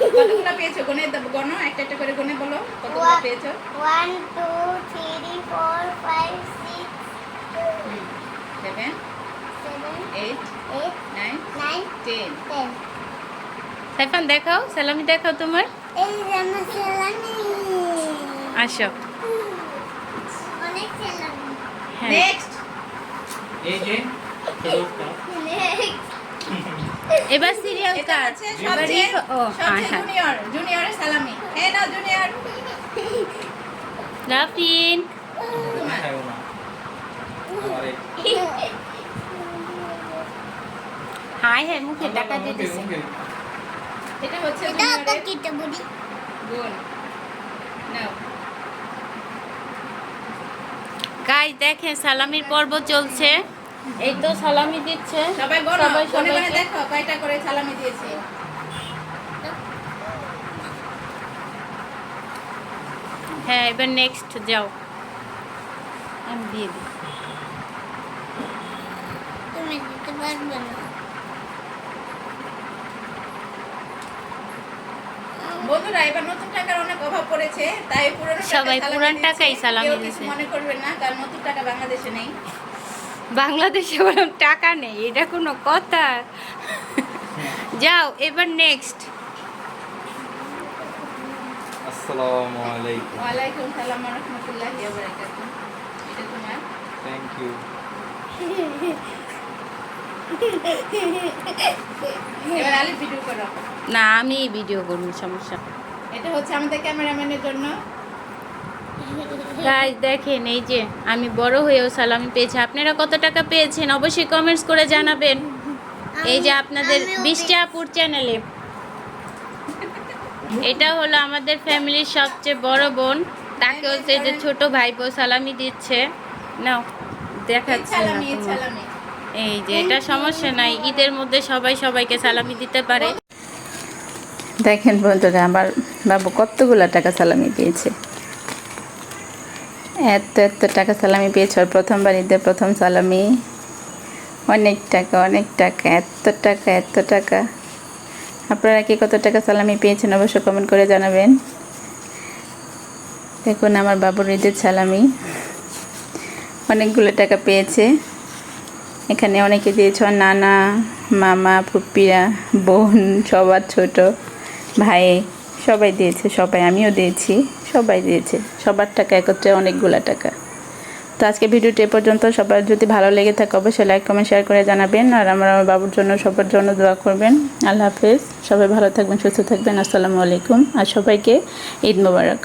পেয়েছ গনে গনো একটা একটা করে গনে বলো কতগুলো পেয়েছ One, two, three, four, five, six, seven seven, eight eight, nine nine, ten ten. সাইফান দেখাও সালামি দেখাও তোমার এই আমার সেলামি। আসো অনেক সেলামি। হ্যাঁ নেক্সট এই যে. এবার সিরিয়াল কার? সবচেয়ে ও হ্যাঁ হ্যাঁ জুনিয়র জুনিয়রের সালামি। হ্যাঁ নাও জুনিয়র না আরে হাই হ্যাঁ মুখে টাকা দিতেছে এটা হচ্ছে এটা কিটা বুড়ি। গুণ নাও। গাই দেখেন সালামির পর্ব চলছে। এই তো সালামি দিচ্ছে। সবাই সবাই দেখো কয়টা করে সালামি দিয়েছে। হ্যাঁ এবার নেক্সট যাও। আমি দিয়ে দিই। তুমি দিতে পারবে না। বন্ধুরা এবার নতুন টাকার অনেক অভাব পড়েছে তাই পুরনো সবাই পুরান টাকাই সালামি দিছে। মনে করবেন না কারণ নতুন টাকা বাংলাদেশে নেই। বাংলাদেশে ওরকম টাকা নেই এটা কোনো কথা। যাও এবার নেক্সট আসসালামু আলাইকুম। ওয়ালাইকুম সালাম ওয়া রাহমাতুল্লাহি ওয়া বারাকাতুহু। এটা তোমার? থ্যাংক ইউ এবার আলিফ ভিডিও করো। না আমি ভিডিও করব সমস্যা। এটা হচ্ছে আমাদের ক্যামেরাম্যানের জন্য। গাইজ দেখেন এই যে আমি বড় হয়েও সালামি পেয়েছি। আপনারা কত টাকা পেয়েছেন? অবশ্যই কমেন্টস করে জানাবেন। এই যে আপনাদের আমিও বৃষ্টিয়াপুর চ্যানেলে এটা হলো আমাদের ফ্যামিলির সবচেয়ে বড় বোন। তাকে হচ্ছে এই যে ছোট ভাইপো সালামি দিচ্ছে। নাও দেখাচ্ছি না। সালামি এই যে এটা সমস্যা নাই। ঈদের মধ্যে সবাই সবাইকে সালামি দিতে পারে। দেখেন বন্ধুরা আমার বাবু কতগুলো টাকা সালামি পেয়েছে এত এত টাকা সালামি পেয়েছ। প্রথমবার ঈদের প্রথম সালামি। অনেক টাকা অনেক টাকা, এত টাকা এত টাকা। আপনারা কি কত টাকা সালামি পেয়েছেন অবশ্যই কমেন্ট করে জানাবেন। দেখুন, আমার বাবুর ঈদের সালামি। অনেকগুলো টাকা পেয়েছে। এখানে অনেকে দিয়েছ নানা, মামা, ফুপিরা, বোন, সবার ছোট, ভাই, সবাই দিয়েছে, সবাই, আমিও দিয়েছি। সবাই দিয়েছে। সবার টাকা একত্রে অনেকগুলো টাকা। তো আজকে ভিডিওটি এ পর্যন্ত। সবার যদি ভালো লেগে থাকে অবশ্যই লাইক কমেন্ট শেয়ার করে জানাবেন। আর আমার আমার বাবুর জন্য, সবার জন্য দোয়া করবেন। আল্লাহ হাফেজ। সবাই ভালো থাকবেন, সুস্থ থাকবেন। আসসালামু আলাইকুম। আর সবাইকে ঈদ মোবারক।